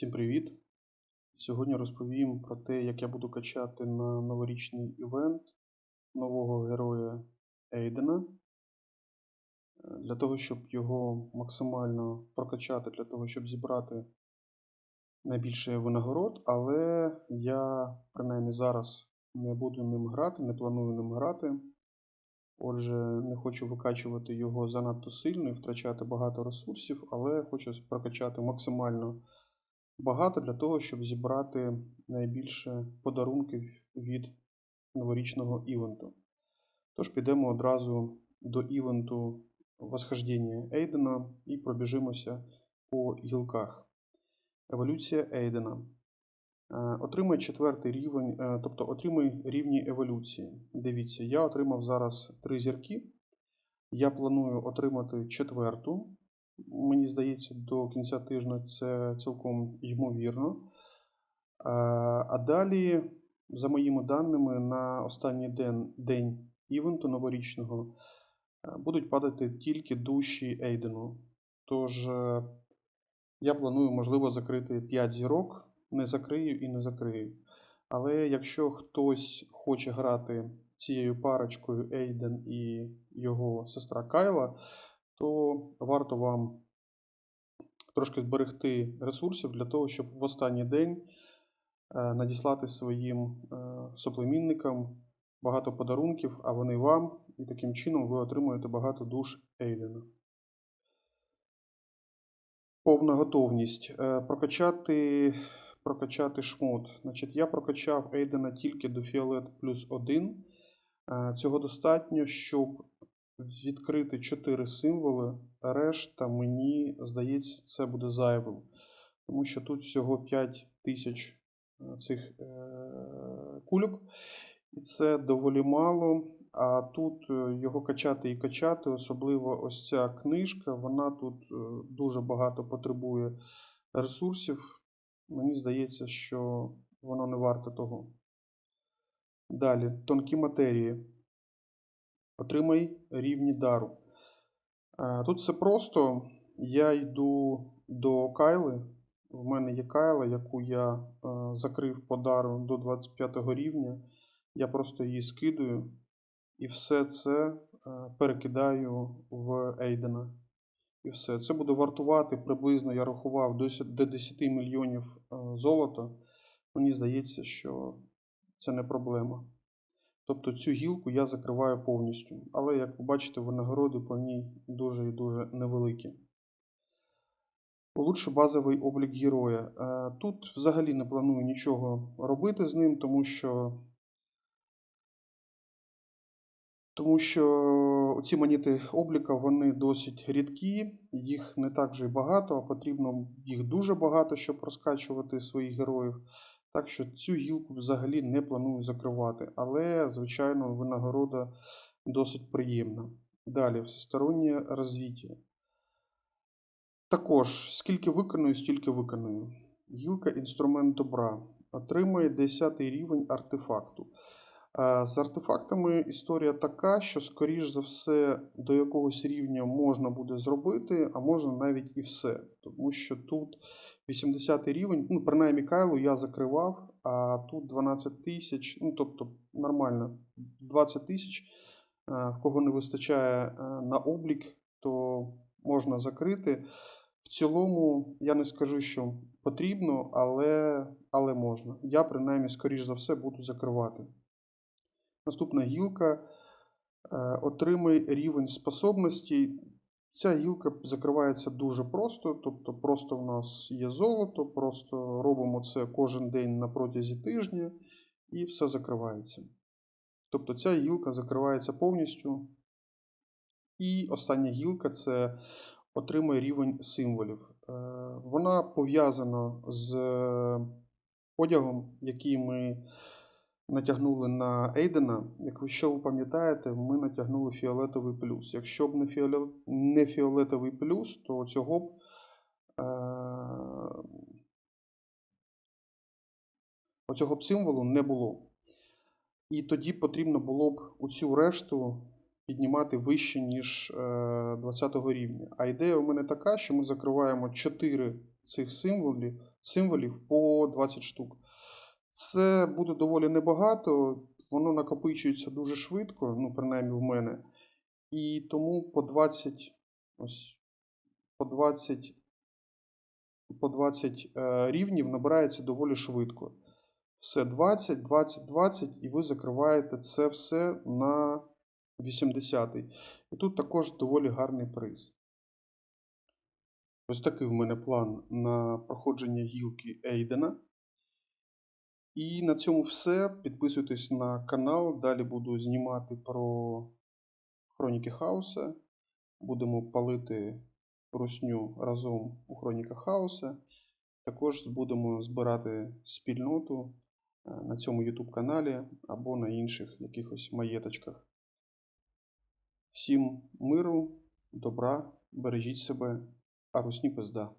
Всім привіт! Сьогодні розповім про те, як я буду качати на новорічний івент нового героя Ейдена. Е, Для того, щоб його максимально прокачати, для того, щоб зібрати найбільше винагород, але я принаймні зараз не буду ним грати, не планую ним грати. Отже, не хочу викачувати його занадто сильно і втрачати багато ресурсів, але хочу прокачати максимально багато для того, щоб зібрати найбільше подарунків від новорічного івенту. Тож підемо одразу до івенту Восхождення Ейдена і пробіжимося по гілках. Еволюція Ейдена. Е, Отримай четвертий рівень, е, тобто отримай рівні еволюції. Дивіться, я отримав зараз три зірки. Я планую отримати четверту. Мені здається, до кінця тижня це цілком ймовірно. А далі, за моїми даними, на останній день, день івенту новорічного е, будуть падати тільки душі Ейдену. Тож е, я планую, можливо, закрити 5 зірок. Не закрию і не закрию. Але якщо хтось хоче грати цією парочкою Ейден і його сестра Кайла, то варто вам трошки зберегти ресурсів для того, щоб в останній день е, надіслати своїм е, соплемінникам багато подарунків, а вони вам, і таким чином ви отримуєте багато душ Ейдена. Повна готовність. Е, Прокачати, прокачати шмот. Значить, я прокачав Ейдена тільки до фіолет плюс 1. Е, Цього достатньо, щоб відкрити 4 символи. Решта, мені здається, це буде зайвим. Тому що тут всього 5 тисяч е, цих е, кульок. І це доволі мало. А тут е, його качати і качати, особливо ось ця книжка, вона тут дуже багато потребує ресурсів. Мені здається, що воно не варте того. Далі, тонкі матерії. Отримай рівні дару. Е, Тут все просто. Я йду до Кайли. В мене є Кайла, яку я е, закрив по дару до 25 рівня. Я просто її скидую і все це е, перекидаю в Ейдена. І все. Це буде вартувати приблизно, я рахував, до 10 мільйонів золота. Мені здається, що це не проблема. Тобто цю гілку я закриваю повністю. Але, як ви бачите, винагороди по ній дуже і дуже невеликі. Улучши базовий облік героя. Е, Тут взагалі не планую нічого робити з ним, тому що тому що ці монети обліка вони досить рідкі, їх не так же й багато, а потрібно їх дуже багато, щоб розкачувати своїх героїв. Так що цю гілку взагалі не планую закривати. Але, звичайно, винагорода досить приємна. Далі, всестороннє розвиття. Також, скільки виконую, стільки виконую. Гілка інструмент добра. Отримує 10 рівень артефакту. Е, З артефактами історія така, що, скоріш за все, до якогось рівня можна буде зробити, а можна навіть і все. Тому що тут 80 рівень, ну, принаймні Кайлу я закривав, а тут 12 тисяч, ну, тобто нормально, 20 тисяч. Е, В кого не вистачає е, на облік, то можна закрити. В цілому, я не скажу, що потрібно, але, але можна. Я, принаймні, скоріш за все, буду закривати. Наступна гілка. Е, Отримай рівень способностей. Ця гілка закривається дуже просто. Тобто, просто в нас є золото, просто робимо це кожен день на протязі тижня, і все закривається. Тобто ця гілка закривається повністю. І остання гілка це отримай рівень символів. Е, Вона пов'язана з одягом, який ми натягнули на Ейдена. Якщо ви пам'ятаєте, ми натягнули фіолетовий плюс. Якщо б не, фіолет... не фіолетовий плюс, то цього б е... оцього б символу не було. І тоді потрібно було б оцю решту піднімати вище, ніж 20 рівня. А ідея у мене така, що ми закриваємо 4 цих символів, символів по 20 штук. Це буде доволі небагато, воно накопичується дуже швидко, ну, принаймні в мене. І тому по 20, ось, по 20, по 20 е, рівнів набирається доволі швидко. Все 20, 20, 20, і ви закриваєте це все на 80. І тут також доволі гарний приз. Ось такий в мене план на проходження гілки Ейдена. І на цьому все. Підписуйтесь на канал. Далі буду знімати про Хроніки Хаоса. Будемо палити русню разом у Хроніках Хаоса. Також будемо збирати спільноту е, на цьому YouTube каналі або на інших якихось маєточках. Всім миру, добра, бережіть себе, а русні пизда.